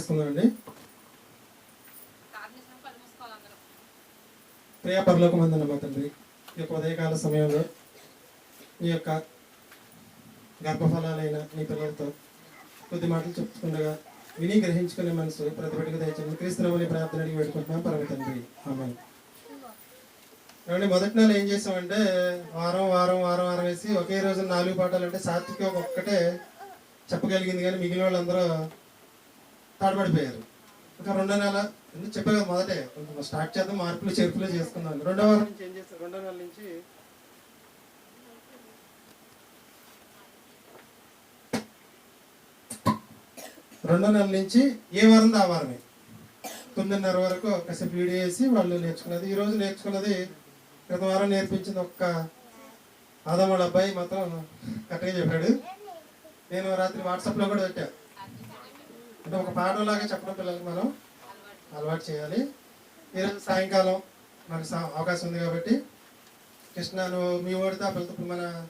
పెట్టేసుకుందామండి ప్రియ పరలోక మందనమ్మ తండ్రి ఈ యొక్క ఉదయకాల సమయంలో మీ యొక్క గర్భఫలాలైన మీ పిల్లలతో కొద్ది మాటలు చెప్పుకుండగా విని గ్రహించుకునే మనసు ప్రతిభటికి దయచండి క్రీస్తునమని ప్రార్థన అడిగి పెట్టుకుంటున్నాం పరమ తండ్రి. ఆమె మొదటి నెల ఏం చేసామంటే వారం వారం వారం వారం వేసి ఒకే రోజు నాలుగు పాఠాలు అంటే సాత్విక ఒక్కటే చెప్పగలిగింది. కానీ మిగిలిన వాళ్ళందరూ తాడబడిపోయారు ఇంకా రెండో నెల చెప్పే కదా మొదటే కొంచెం స్టార్ట్ చేద్దాం మార్పులు చేర్పులు చేసుకుందాం రెండో వారం. నుంచి ఏం చేస్తారు రెండో నెల నుంచి రెండో నెల నుంచి ఏ వారం ఆ వారమే. తొమ్మిదిన్నర వరకు కాసేపు వీడియో వేసి వాళ్ళు నేర్చుకున్నది. ఈ రోజు నేర్చుకున్నది క్రితం వారం నేర్పించింది ఒక్క ఆదమాళ్ళ అబ్బాయి మాత్రం కరెక్ట్గా చెప్పాడు. నేను రాత్రి వాట్సాప్లో కూడా పెట్టా. అంటే ఒక పాఠం లాగా చెప్పడం పిల్లలకి మనం అలవాటు చేయాలి. ఈరోజు సాయంకాలం మనకు సా- అవకాశం ఉంది కాబట్టి కృష్ణ నువ్వు మీ ఓడితే ఆ పిల్లతో మన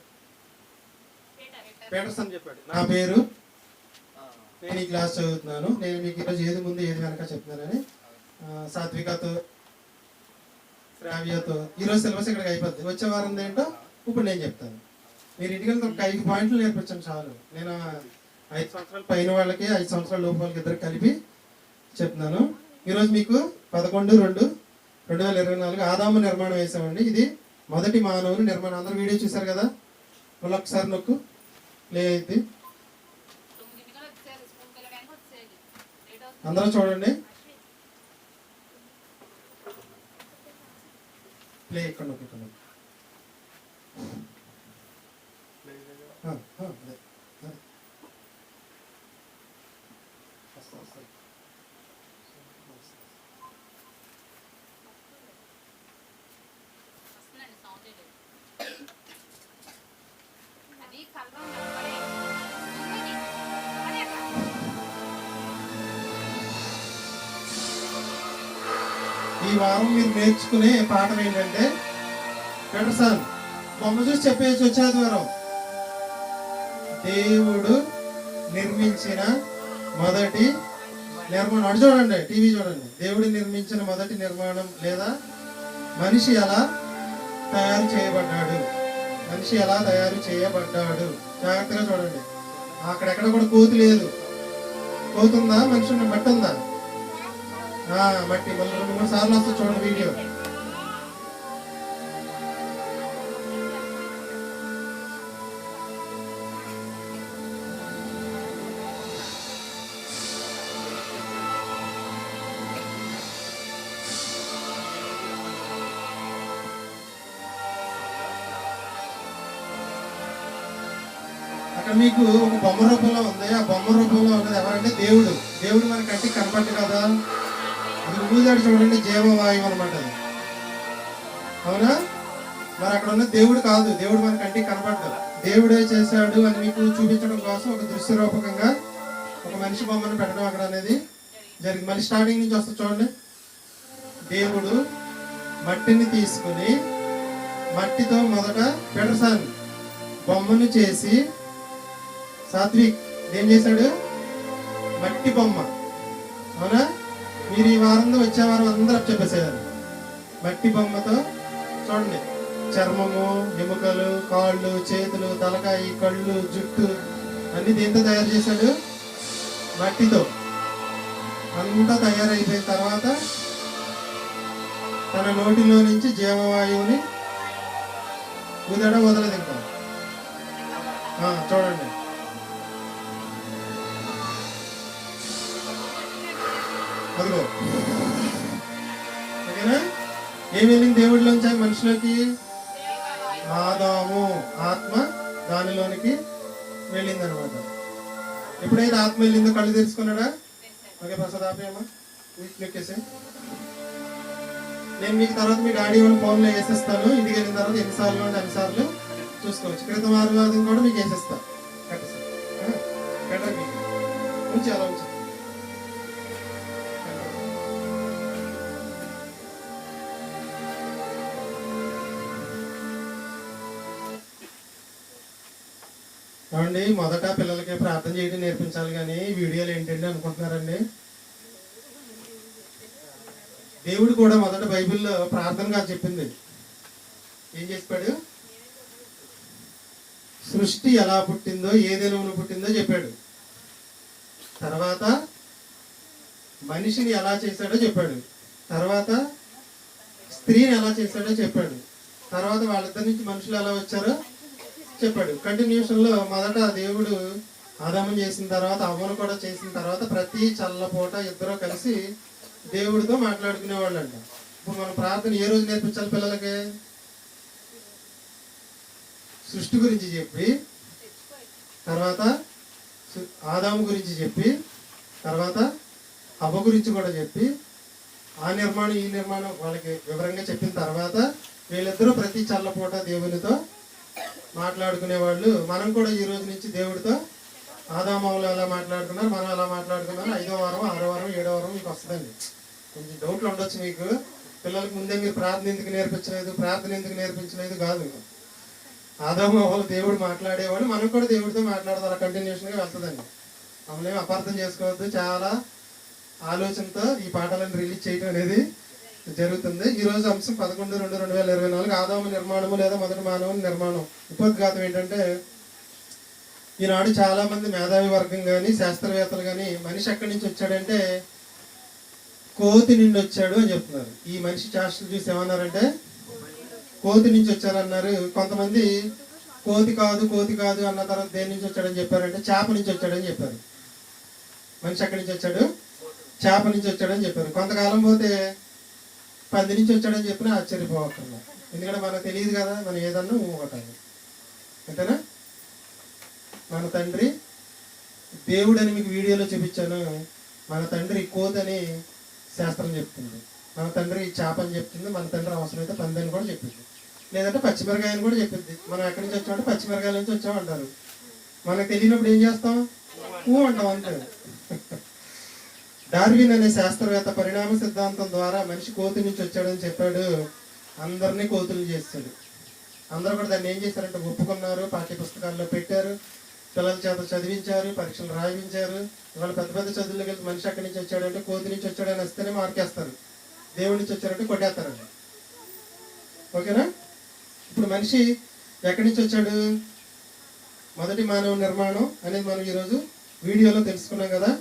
పేటర్సన్ చెప్పాడు. నా పేరు. నేను ఈ క్లాస్ చదువుతున్నాను. నేను మీకు ఈరోజు ఏది ముందు ఏది వెనక చెప్తున్నానని సాత్వికతో శ్రావ్యతో. ఈరోజు సిలబస్ ఇక్కడికి అయిపోద్ది. వచ్చే వారం ఏంటో ఇప్పుడు నేను చెప్తాను. మీరు ఇంటికి వెళ్తే ఒక ఐదు పాయింట్లు నేర్పించండి చాలు. నేను ఐదు సంవత్సరాల పైన వాళ్ళకి ఐదు సంవత్సరాల లోపు వాళ్ళకి ఇద్దరు కలిపి చెప్తున్నాను. ఈరోజు మీకు పదకొండు రెండు రెండు వేల ఇరవై నాలుగు ఆదాము నిర్మాణం వేసామండి ఇది మొదటి మానవుని నిర్మాణం. అందరూ వీడియో చూశారు కదా? మళ్ళీ ఒకసారి నొక్కు. ప్లే అయింది అందరూ చూడండి. ప్లే ఇక్కడ నొక్కు ఇక్కడ నొక్కు. ఈ వారం మీరు నేర్చుకునే పాఠం ఏంటంటే పెటర్సన్ బొమ్మ చూసి చెప్పేసి వచ్చేది వారం దేవుడు నిర్మించిన మొదటి నిర్మాణం. అటు చూడండి టీవీ చూడండి. దేవుడు నిర్మించిన మొదటి నిర్మాణం లేదా? మనిషి ఎలా తయారు చేయబడ్డాడు? మనిషి ఎలా తయారు చేయబడ్డాడు? జాగ్రత్తగా చూడండి. అక్కడెక్కడ కూడా కోతి లేదు. కోతుందా? మనిషిని బట్టుందా మట్టి ఉందా మళ్ళీ రెండు మూడు సార్లు వస్తుంది చూడండి వీడియో. చూడండి చూడండి జీవవాయువు అనమాట అవునా? మరి అక్కడ ఉన్న దేవుడు కాదు. దేవుడు మన కంటికి కనపడదు. దేవుడే చేశాడు అని మీకు చూపించడం కోసం ఒక దృశ్య రూపకంగా ఒక మనిషి బొమ్మను పెట్టడం అక్కడ అనేది జరిగింది. మళ్ళీ స్టార్టింగ్ నుంచి వస్తుంది చూడండి. దేవుడు మట్టిని తీసుకుని మట్టితో మొదట పెడసాన్ బొమ్మను చేసి సాత్విక్ ఏం చేశాడు? మట్టి బొమ్మ. అవునా? మీరు ఈ వారంలో వచ్చే వారం అందరూ చెప్పేసేయాలి. మట్టి బొమ్మతో చూడండి. చర్మము ఎముకలు కాళ్ళు చేతులు తలకాయ కళ్ళు జుట్టు అన్ని దేంతో తయారు చేశాడు? మట్టితో. అంతా తయారైపోయిన తర్వాత తన నోటిలో నుంచి జీవవాయువుని ఊదడం వదలదు ఇంకా చూడండి. అదిగో ఓకేనా? ఏం వెళ్ళింది దేవుడిలోంచి ఆ మనిషిలోకి? ఆదాము ఆత్మ దానిలోనికి వెళ్ళింది అనమాట ఎప్పుడైతే ఆత్మ వెళ్ళిందో కళ్ళు తెరుచుకున్నాడా? ఓకే ప్రసాద్ ఆపేయమ్మా క్లిక్కేసే నేను మీకు తర్వాత మీ డాడీ వాళ్ళు ఫోన్లో వేసేస్తాను. ఇంటికి వెళ్ళిన తర్వాత ఎన్నిసార్లు అంటే అన్నిసార్లు చూసుకోవచ్చు. క్రితం ఆరువాదం కూడా మీకు వేసేస్తా. కట్టేస్తా. కట్టండి మీకు ఏమండి? మొదట పిల్లలకి ప్రార్థన చేయడం నేర్పించాలి కానీ వీడియోలు ఏంటండి అనుకుంటున్నారండి? దేవుడు కూడా మొదట బైబిల్లో ప్రార్థనగా చెప్పింది. ఏం చెప్పాడు? సృష్టి ఎలా పుట్టిందో ఏ దినమున పుట్టిందో చెప్పాడు. తర్వాత మనిషిని ఎలా చేశాడో చెప్పాడు. తర్వాత స్త్రీని ఎలా చేశాడో చెప్పాడు. తర్వాత వాళ్ళిద్దరి నుంచి మనుషులు ఎలా వచ్చారో? చెప్పాడు. కంటిన్యూషన్లో మొదట దేవుడు ఆదాము చేసిన తర్వాత అవ్వను కూడా చేసిన తర్వాత ప్రతి చల్లపూట ఇద్దరు కలిసి దేవుడితో మాట్లాడుకునే వాళ్ళంట. ఇప్పుడు మనం ప్రార్థన ఏ రోజు నేర్పించాలి పిల్లలకి? సృష్టి గురించి చెప్పి తర్వాత సు- ఆదాము గురించి చెప్పి తర్వాత అవ్వ గురించి కూడా చెప్పి ఆ నిర్మాణం ఈ నిర్మాణం వాళ్ళకి వివరంగా చెప్పిన తర్వాత వీళ్ళిద్దరూ ప్రతి చల్లపూట దేవునితో మాట్లాడుకునే వాళ్ళు మనం కూడా ఈ రోజు నుంచి దేవుడితో ఆదామౌలు ఎలా మాట్లాడుకున్నారు మనం ఎలా మాట్లాడుకున్నారు ఐదో వారం ఆరో వారం ఏడో వారం మీకు వస్తుందండి. కొంచెం డౌట్లు ఉండొచ్చు మీకు. పిల్లలకు ముందే మీరు ప్రార్థన ఎందుకు నేర్పించలేదు ప్రార్థన ఎందుకు నేర్పించలేదు కాదు. ఆదామౌలు దేవుడు మాట్లాడేవాడు మనం కూడా దేవుడితో మాట్లాడతారు అలా కంటిన్యూషన్గా వెళ్తుందండి. మమ్మల్ని అపార్థం చేసుకోవద్దు. చాలా ఆలోచనతో ఈ పాటలను రిలీజ్ చేయడం అనేది జరుగుతుంది. ఈ రోజు అంశం పదకొండు రెండు రెండు వేల ఇరవై నాలుగు ఆదాము నిర్మాణము లేదా మొదటి మానవుని నిర్మాణం. ఉపోద్ఘాతం ఏంటంటే ఈనాడు చాలా మంది మేధావి వర్గం కానీ శాస్త్రవేత్తలు కానీ మనిషి ఎక్కడి నుంచి వచ్చాడంటే కోతి నుండి వచ్చాడు అని చెప్తున్నారు. ఈ మనిషి చేష్టలు చూసి ఏమన్నారంటే కోతి నుంచి వచ్చారన్నారు. కొంతమంది కోతి కాదు కోతి కాదు అన్న తర్వాత దేని నుంచి వచ్చాడని చెప్పారంటే చేప నుంచి వచ్చాడని చెప్పారు. మనిషి ఎక్కడి నుంచి వచ్చాడు? చేప నుంచి వచ్చాడని చెప్పారు. కొంతకాలం పోతే పంది నుంచి వచ్చాడని చెప్పినా ఆశ్చర్యపోవక్కర్లా ఎందుకంటే మనకు తెలియదు కదా మనం ఏదన్నా ఊగటాలి అంతేనా? మన తండ్రి దేవుడు అని మీకు వీడియోలో చూపించాను. మన తండ్రి కోతని శాస్త్రం చెప్తుంది. మన తండ్రి చేప అని చెప్తుంది. మన తండ్రి అవసరమైతే పందని కూడా చెప్పింది లేదంటే పచ్చిమిరకాయ అని కూడా చెప్పింది మనం ఎక్కడి నుంచి వచ్చామంటే పచ్చిమిరకాయల నుంచి వచ్చామంటారు. మనకు తెలియనప్పుడు ఏం చేస్తాం? ఊ అంటాం అంతే. డార్విన్ అనే శాస్త్రవేత్త పరిణామ సిద్ధాంతం ద్వారా మనిషి కోతి నుంచి వచ్చాడని చెప్పాడు. అందరినీ కోతులు చేస్తాడు అందరూ కూడా దాన్ని ఏం చేశారంటే ఒప్పుకున్నారు పాఠ్య పుస్తకాల్లో పెట్టారు పిల్లల చేత చదివించారు పరీక్షలు రాయించారు. ఇవాళ పెద్ద పెద్ద చదువులకు వెళ్తే మనిషి అక్కడి నుంచి వచ్చాడంటే కోతి నుంచి వచ్చాడని వస్తేనే మార్కేస్తారు. దేవుడి నుంచి వచ్చారంటే కొట్టేస్తారండి ఓకేనా? ఇప్పుడు మనిషి ఎక్కడి నుంచి వచ్చాడు? మొదటి మానవ నిర్మాణం అనేది మనం ఈరోజు వీడియోలో తెలుసుకున్నాం కదా.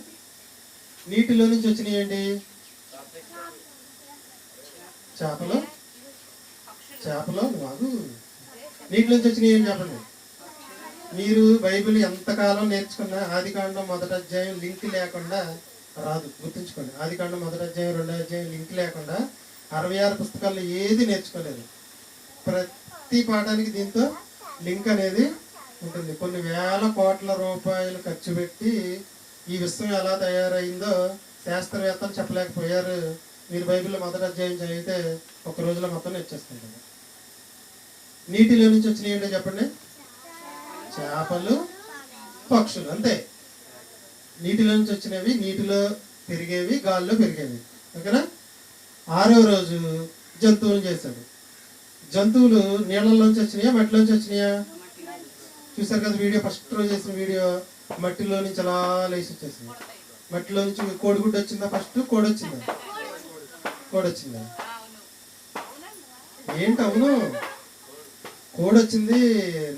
నీటిలో నుంచి వచ్చినాయండి చేపలు? చేపలు కాదు నీటిలో నుంచి వచ్చినాయి ఏం చెప్పండి? మీరు బైబిల్ ఎంతకాలం నేర్చుకున్నా ఆదికాండం మొదటి అధ్యాయం లింక్ లేకుండా రాదు గుర్తుంచుకోండి. ఆదికాండం మొదటి అధ్యాయం రెండో అధ్యాయం లింక్ లేకుండా అరవై ఆరు పుస్తకాల్లో ఏది నేర్చుకోలేదు. ప్రతి పాఠానికి దీంతో లింక్ అనేది ఉంటుంది. కొన్ని వేల కోట్ల రూపాయలు ఖర్చు పెట్టి ఈ విశ్వం ఎలా తయారైందో శాస్త్రవేత్తలు చెప్పలేకపోయారు. మీరు బైబిల్లో మొదటి అధ్యాయం చదివితే ఒక రోజులో మొత్తం నేర్చేస్తుంది నీటిలో నుంచి వచ్చినాయి ఏంటో చెప్పండి? చేపలు పక్షులు అంతే. నీటిలో నుంచి వచ్చినవి నీటిలో పెరిగేవి గాల్లో పెరిగేవి. ఓకేనా? ఆరో రోజు జంతువులు చేశాడు జంతువులు నీళ్ళల్లోంచి వచ్చినాయా? మట్టిలోంచి వచ్చినాయా? చూసారు కదా వీడియో ఫస్ట్ రోజు చేసిన వీడియో మట్టిలో నుంచి అలా లేచి వచ్చేసింది. మట్టిలో నుంచి కోడిగుడ్డు వచ్చిందా ఫస్ట్ కోడి వచ్చిందా? కోడి వచ్చిందా? ఏంటి అవును? కోడి వచ్చింది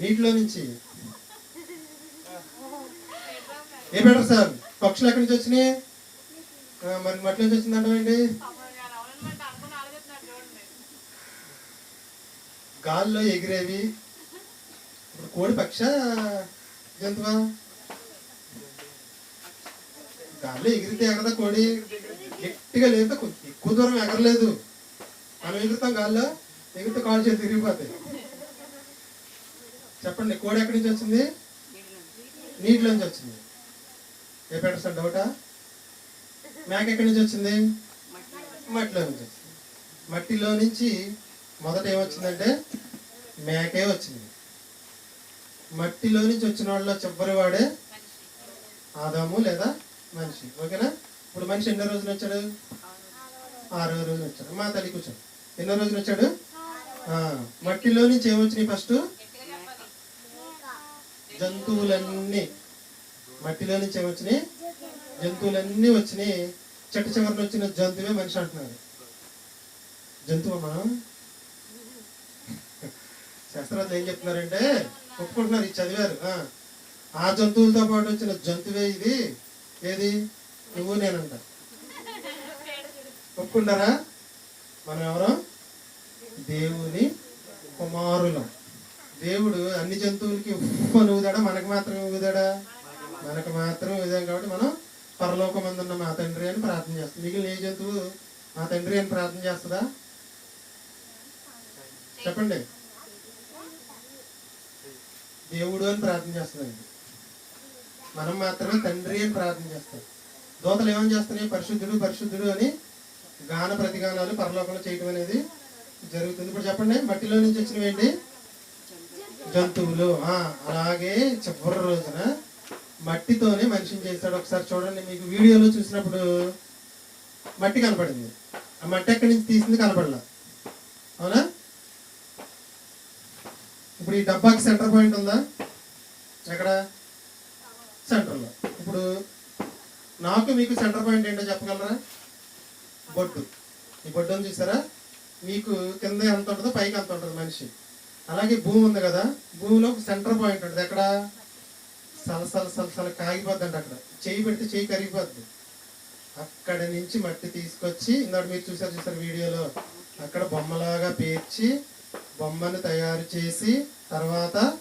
నీటిలో నుంచి. A better sir? పక్షులు ఎక్కడి నుంచి వచ్చినాయి? మరి మట్టిలో నుంచి వచ్చిందంటే ఏంటి? గాల్లో ఎగిరేవి కోడి పక్ష జంతువా? గాల్లో ఎగిరితే ఎగరదా కోడి? గట్టిగా లేదా ఎక్కువ దూరం ఎగరలేదు. మనం ఎగురుతాం గాల్లో ఎగిరితే కాలు చేసి తిరిగిపోతాయి. చెప్పండి కోడి ఎక్కడి నుంచి వచ్చింది? నీటిలోంచి వచ్చింది. ఏ పెట్టరు సార్ డౌటా? మేక ఎక్కడి నుంచి వచ్చింది? మట్టిలో నుంచి వచ్చింది. మట్టిలో నుంచి మొదట ఏమొచ్చిందంటే మేకే వచ్చింది. మట్టిలో నుంచి వచ్చిన వాళ్ళ చివరి వాడే ఆదాము లేదా మనిషి. ఓకేనా? ఇప్పుడు మనిషి ఎన్నో రోజులు వచ్చాడు? ఆరో రోజులు వచ్చాడు. మా తల్లి కూర్చోడు ఎన్నో రోజులు వచ్చాడు? మట్టిలో నుంచి ఏమొచ్చినాయి ఫస్ట్? జంతువులన్నీ. మట్టిలో నుంచి ఏమొచ్చినాయి? జంతువులన్నీ వచ్చినాయి. చెట్టు చివరిని వచ్చిన జంతువే మనిషి అంటున్నారు జంతువమ్మా. శాస్త్రవేత్తలు ఏం చెప్తున్నారంటే ఒప్పుకుంటున్నారు ఇది చదివారు. ఆ. జంతువులతో పాటు వచ్చిన జంతువే ఇది. ఏది? నువ్వు నేనంట. ఒప్పుకుంటారా? మనం ఎవరు? దేవుని కుమారులం. దేవుడు అన్ని జంతువులకి ఉప్పు అని ఊదాడా? మనకు మాత్రమే ఊదాడా? మనకు మాత్రమే ఊదాం కాబట్టి మనం పరలోకమందున్న మా తండ్రి అని ప్రార్థన చేస్తాం. మిగిలిన ఏ జంతువు మా తండ్రి అని ప్రార్థన చేస్తుందా? చెప్పండి. దేవుడు అని ప్రార్థన చేస్తున్నాయండి మనం మాత్రమే తండ్రి అని ప్రార్థన చేస్తాం. దోతలు ఏమని చేస్తున్నాయి? పరిశుద్ధుడు పరిశుద్ధుడు అని గాన ప్రతిగానాలు పరలోకంలో చేయటం అనేది జరుగుతుంది. ఇప్పుడు చెప్పండి మట్టిలో నుంచి వచ్చినవి ఏంటి? జంతువులు. అలాగే చివరి రోజున మట్టితోనే మనిషిని చేస్తాడు. ఒకసారి చూడండి మీకు వీడియోలో చూసినప్పుడు మట్టి కనపడింది. ఆ మట్టి ఎక్కడి నుంచి తీసింది కనపడలా. అవునా? ఇప్పుడు ఈ డబ్బాకి సెంటర్ పాయింట్ ఉందా? ఎక్కడ? సెంటర్లో ఇప్పుడు నాకు మీకు సెంటర్ పాయింట్ ఏంటో చెప్పగలరా? బొడ్డు ఈ బొడ్డు ఉంది చూసారా? మీకు కింద ఎంత ఉంటుందో పైకి ఎంత ఉంటుంది మనిషి. అలాగే భూమి ఉంది కదా భూమిలో ఒక సెంటర్ పాయింట్ ఉంటుంది. ఎక్కడ? సలసల సలసల కాగిపోద్ది అండి అక్కడ. చేయి పెడితే చేయి కరిగిపోద్ది. అక్కడ నుంచి మట్టి తీసుకొచ్చి ఇందాక మీరు చూసారు చూసారు వీడియోలో అక్కడ బొమ్మలాగా పేర్చి బొమ్మను తయారు చేసి తర్వాత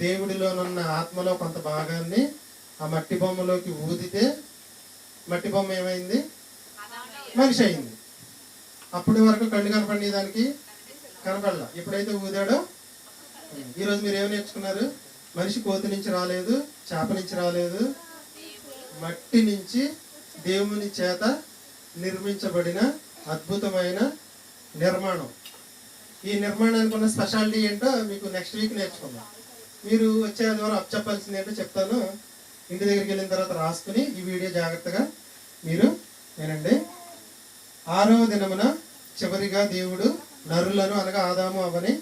దేవుడిలోనున్న ఆత్మలో కొంత భాగాన్ని ఆ మట్టి బొమ్మలోకి ఊదితే మట్టి బొమ్మ ఏమైంది? మనిషి అయింది. అప్పటి వరకు కళ్ళు కనపడి దానికి కనపడలా. ఎప్పుడైతే ఊదాడో? ఈరోజు మీరు ఏమి నేర్చుకున్నారు? మనిషి కోతి నుంచి రాలేదు చేప నుంచి రాలేదు. మట్టి నుంచి దేవుని చేత నిర్మించబడిన అద్భుతమైన నిర్మాణం. ఈ నిర్మాణానికి ఉన్న స్పెషాలిటీ ఏంటో మీకు నెక్స్ట్ వీక్ నేర్చుకుందాం. మీరు వచ్చే ఆదివారం అప్ చెప్పాల్సింది ఏంటో చెప్తాను. ఇంటి దగ్గరికి వెళ్ళిన తర్వాత రాసుకుని ఈ వీడియో జాగ్రత్తగా మీరు వినండి. ఆరవ దినమున చివరిగా దేవుడు నరులను అనగా ఆదాము అవని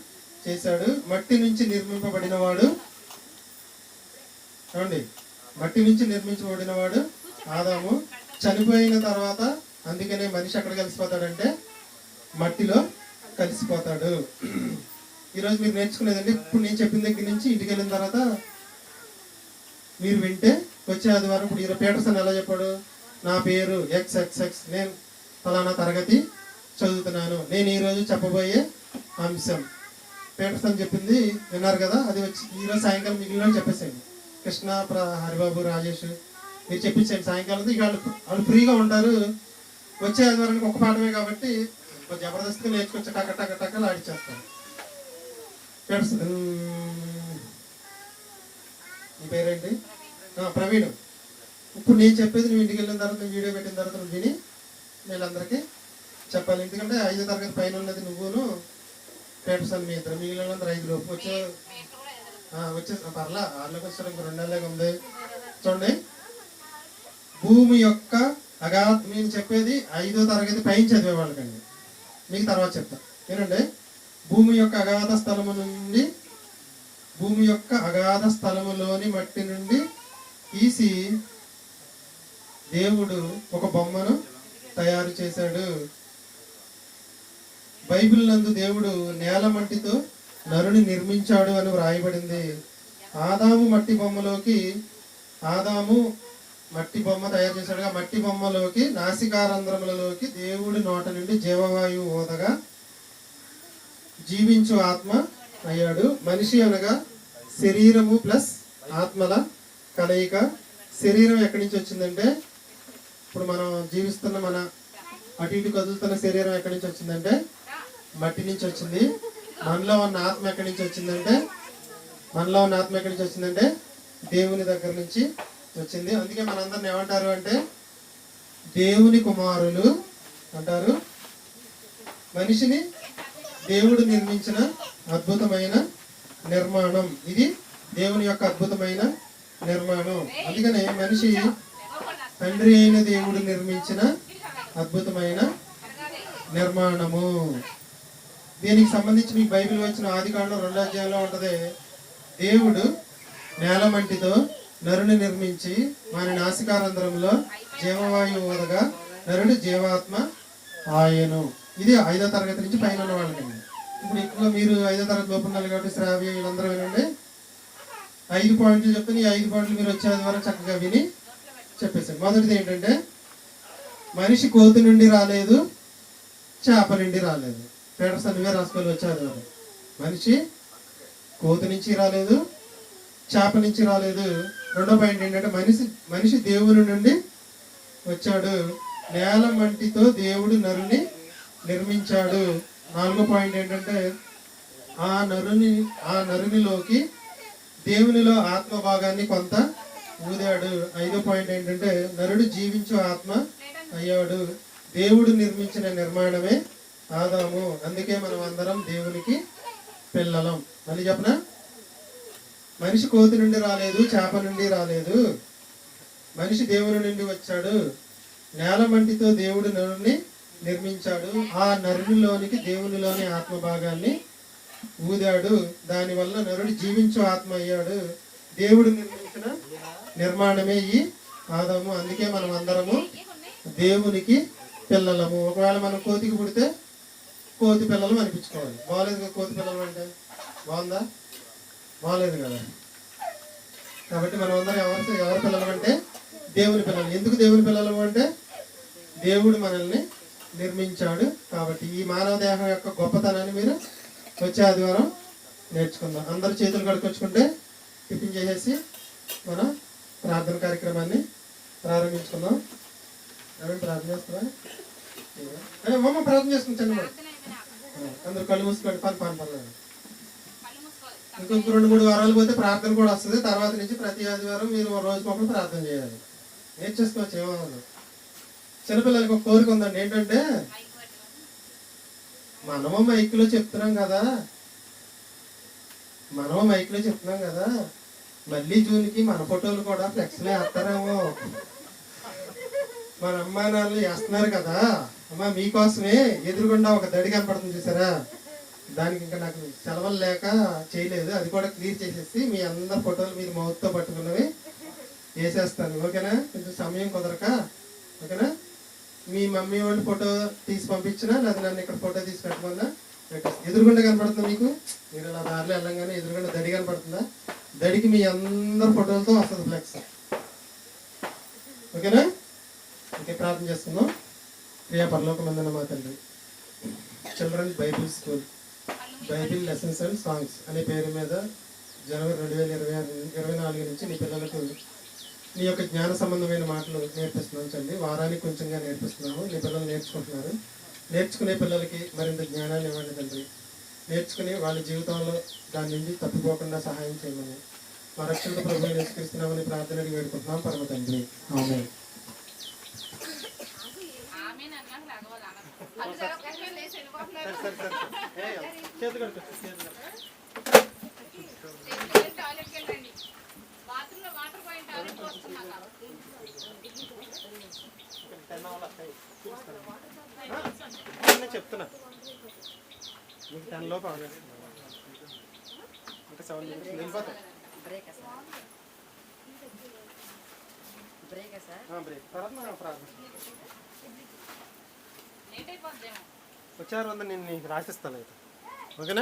చేశాడు. మట్టి నుంచి నిర్మింపబడిన వాడు మట్టి నుంచి నిర్మించబడిన వాడు ఆదాము. చనిపోయిన తర్వాత అందుకనే మనిషి ఎక్కడ కలిసిపోతాడంటే మట్టిలో కలిసిపోతాడు. ఈరోజు మీరు నేర్చుకునేదండి ఇప్పుడు నేను చెప్పిన దగ్గర నుంచి ఇంటికి వెళ్ళిన తర్వాత మీరు వింటే వచ్చే ఆదివారం ఇప్పుడు ఈరోజు పీటర్సన్ ఎలా చెప్పాడు? నా పేరు ఎక్స్ ఎక్స్ ఎక్స్ నేను ఫలానా తరగతి చదువుతున్నాను. నేను ఈరోజు చెప్పబోయే అంశం. పీటర్సన్ చెప్పింది విన్నారు కదా? అది వచ్చి ఈరోజు సాయంకాలం మిగిలిన చెప్పేసేయండి. కృష్ణ ప్ర- హరిబాబు రాజేష్ మీరు చెప్పించండి సాయంకాలం ఇక వాళ్ళు వాళ్ళు ఫ్రీగా ఉంటారు. వచ్చే ఆదివారానికి ఒక పాఠమే కాబట్టి కొంచెం జబర్దస్త్గా నేర్చుకొచ్చి టక టక టకలు పీటర్సన్ ఉమ్, నీ పేరేంటి? ప్రవీణ్. ఇప్పుడు నేను చెప్పేది నువ్వు ఇంటికి వెళ్ళిన తర్వాత వీడియో పెట్టిన తర్వాత నువ్వు విని వీళ్ళందరికీ చెప్పాలి. ఎందుకంటే ఐదో తరగతి పైన ఉన్నది నువ్వును పేటర్సన్ మీ ఇద్దరు. మిగిలిన వాళ్ళందరూ ఐదులో వచ్చే వచ్చే పర్లా. ఆరులోకి వచ్చారు ఇంకో రెండు నెలలే ఉంది. చూడండి. భూమి యొక్క అగా నేను చెప్పేది ఐదో తరగతి పైన చదివే వాళ్ళకండి. మీకు తర్వాత చెప్తా. ఏనండి భూమి యొక్క అగాధ స్థలము నుండి భూమి యొక్క అగాధ స్థలములోని మట్టి నుండి తీసి దేవుడు ఒక బొమ్మను తయారు చేశాడు. బైబిల్ నందు దేవుడు నేల మట్టితో నరుని నిర్మించాడు అని వ్రాయబడింది. ఆదాము మట్టి బొమ్మలోకి ఆదాము మట్టి బొమ్మ తయారు చేశాడుగా. మట్టి బొమ్మలోకి నాసికారంధ్రములలోకి దేవుడి నోట నుండి జీవవాయువు ఓదగా జీవించు ఆత్మ అయ్యాడు. మనిషి అనగా శరీరము ప్లస్ ఆత్మల కలయిక. శరీరం ఎక్కడి నుంచి వచ్చిందంటే ఇప్పుడు మనం జీవిస్తున్న మన అటు ఇటు కదులుతున్న శరీరం ఎక్కడి నుంచి వచ్చిందంటే మట్టి నుంచి వచ్చింది. మనలో ఉన్న ఆత్మ ఎక్కడి నుంచి వచ్చిందంటే మనలో ఉన్న ఆత్మ ఎక్కడి నుంచి వచ్చిందంటే దేవుని దగ్గర నుంచి వచ్చింది. అందుకే మనందరిని ఏమంటారు అంటే దేవుని కుమారులు అంటారు. మనిషిని దేవుడు నిర్మించిన అద్భుతమైన నిర్మాణం. ఇది దేవుని యొక్క అద్భుతమైన నిర్మాణం. అందుకనే మనిషి తండ్రి అయిన దేవుడు నిర్మించిన అద్భుతమైన నిర్మాణము. దీనికి సంబంధించి మీకు బైబిల్ వచ్చిన ఆది కాండం రెండో అధ్యాయంలో ఉంటది. దేవుడు నేల మంటితో నరుని నిర్మించి వాని నాసికారంధ్రంలో జీవవాయువు వదగా నరుడు జీవాత్మ ఆయను. ఇది ఐదో తరగతి నుంచి పైన ఉన్న వాళ్ళకండి ఇప్పుడు ఇంట్లో మీరు ఐదో తరగతి లోపల ఉన్నారు కాబట్టి శ్రావ్య వీళ్ళందరూ వినండి. ఐదు పాయింట్లు చెప్తే ఈ ఐదు పాయింట్లు మీరు వచ్చే ద్వారా చక్కగా విని చెప్పేసాను మొదటిది ఏంటంటే మనిషి కోతి నుండి రాలేదు చేప నుండి రాలేదు. పేటర్సన్ ఇవే రాసుకొని వచ్చారు మనిషి కోతి నుంచి రాలేదు చేప నుంచి రాలేదు. రెండో పాయింట్ ఏంటంటే మనిషి మనిషి దేవుని నుండి వచ్చాడు. నేల మంటితో దేవుడు నరుని నిర్మించాడు. నాలుగో పాయింట్ ఏంటంటే ఆ నరుని ఆ నరునిలోకి దేవునిలో ఆత్మ భాగాన్ని కొంత ఊదాడు. ఐదో పాయింట్ ఏంటంటే నరుడు జీవించు ఆత్మ అయ్యాడు. దేవుడు నిర్మించిన నిర్మాణమే ఆదాము. అందుకే మనం అందరం దేవునికి పిల్లలం. మళ్ళీ చెప్పనా? మనిషి కోతి నుండి రాలేదు చేప నుండి రాలేదు. మనిషి దేవుని నుండి వచ్చాడు. నేల మంటితో దేవుడు నరుణ్ణి నిర్మించాడు. ఆ నరునిలోనికి దేవునిలోని ఆత్మభాగాన్ని ఊదాడు. దానివల్ల నరుడు జీవించు ఆత్మ అయ్యాడు. దేవుడు నిర్మించిన నిర్మాణమే ఈ ఆదాము అందుకే మనం అందరము దేవునికి పిల్లలము. ఒకవేళ మనం కోతికి పుడితే కోతి పిల్లలు అనిపించుకోవాలి. బాగాలేదు కోతి పిల్లలు అంటే? బాగుందా? బాగాలేదు కదా. కాబట్టి మనం అందరం ఎవరు ఎవరి పిల్లలు అంటే దేవుని పిల్లలు. ఎందుకు దేవుని పిల్లలు అంటే దేవుడు మనల్ని నిర్మించాడు కాబట్టి ఈ మానవ దేహం యొక్క గొప్పతనాన్ని మీరు వచ్చే ఆదివారం నేర్చుకుందాం. అందరు చేతులు కడుకొచ్చుకుంటే టిఫిన్ చేసేసి మన ప్రార్థన కార్యక్రమాన్ని ప్రారంభించుకుందాం. ఎవరైనా ప్రార్థన చేస్తారా? ప్రార్థన చేసుకుని చిన్న అందరు కళ్ళు మూసుకోండి పని పని పర్లేదు ఇంకొక రెండు మూడు వారాలు పోతే ప్రార్థన కూడా వస్తుంది. తర్వాత నుంచి ప్రతి ఆదివారం మీరు రోజు మొక్కలు ప్రార్థన చేయాలి. నేర్చేసుకోవచ్చు ఏమన్నా చిన్నపిల్లలకి ఒక కోరిక ఉందండి. ఏంటంటే మనము మైక్లో చెప్తున్నాం కదా. మనము మైక్లో చెప్తున్నాం కదా. మళ్ళీ జూన్కి మన ఫోటోలు కూడా ఫ్లెక్స్లో వేస్తారేమో. మన అమ్మా నాన్నలు వేస్తున్నారు కదా. అమ్మా మీకోసమే ఎదురుగుండా ఒక దడి కనపడుతుంది చూసారా? దానికి ఇంకా నాకు సెలవులు లేక చేయలేదు. అది కూడా క్లియర్ చేసేసి మీ అందరి ఫోటోలు మీరు మౌత్తో పట్టుకున్నవి వేసేస్తాను. ఓకేనా? కొంచెం సమయం కుదరక. ఓకేనా? మీ మమ్మీ వాళ్ళు ఫోటో తీసి పంపించినా లేదా నన్ను ఇక్కడ ఫోటో తీసి పెట్టమన్నా పెట్టేస్తా. ఎదురుగుండా కనపడుతుందా మీకు? మీరు అలా దారిలో వెళ్ళంగానే ఎదురుగుండా దడి కనపడుతుందా? దడికి మీ అందరి ఫోటోలతో వస్తుంది ఫ్లెక్స్ ఓకేనా? ఓకే ప్రార్థన చేస్తున్నాం. ప్రియా పరలోకమందన మా తల్లి children Bible school. Bible lessons and songs అనే పేరు మీద జనవరి రెండు వేల ఇరవై ఆరు ఇరవై నాలుగు నుంచి నీ పిల్లలకు నీ యొక్క జ్ఞాన సంబంధమైన మాటలు నేర్పిస్తున్నాం చండి వారానికి కొంచెంగా నేర్పిస్తున్నాము. నీ పిల్లలు నేర్చుకుంటున్నారు. నేర్చుకునే పిల్లలకి మరింత జ్ఞానాన్ని ఇవ్వండి తండ్రి నేర్చుకుని వాళ్ళ జీవితంలో దాని నుంచి తప్పిపోకుండా సహాయం చేయమని. మా రక్షణ ప్రభు నేర్చుకిస్తున్నామని ప్రార్థన వేడుకుంటున్నాం. పరమ తండ్రి. ఆమె చెప్తున్నా మీకు టెన్ లోపల ఇంకా సెవెన్ మినిట్స్ వెళ్ళిపోతాం బ్రేక్. బ్రేక్ సార్ బ్రేక్ తర్వాత మనం ప్రార్థన. వచ్చారు వంద నేను నీకు రాసిస్తాను అయితే. ఓకేనా?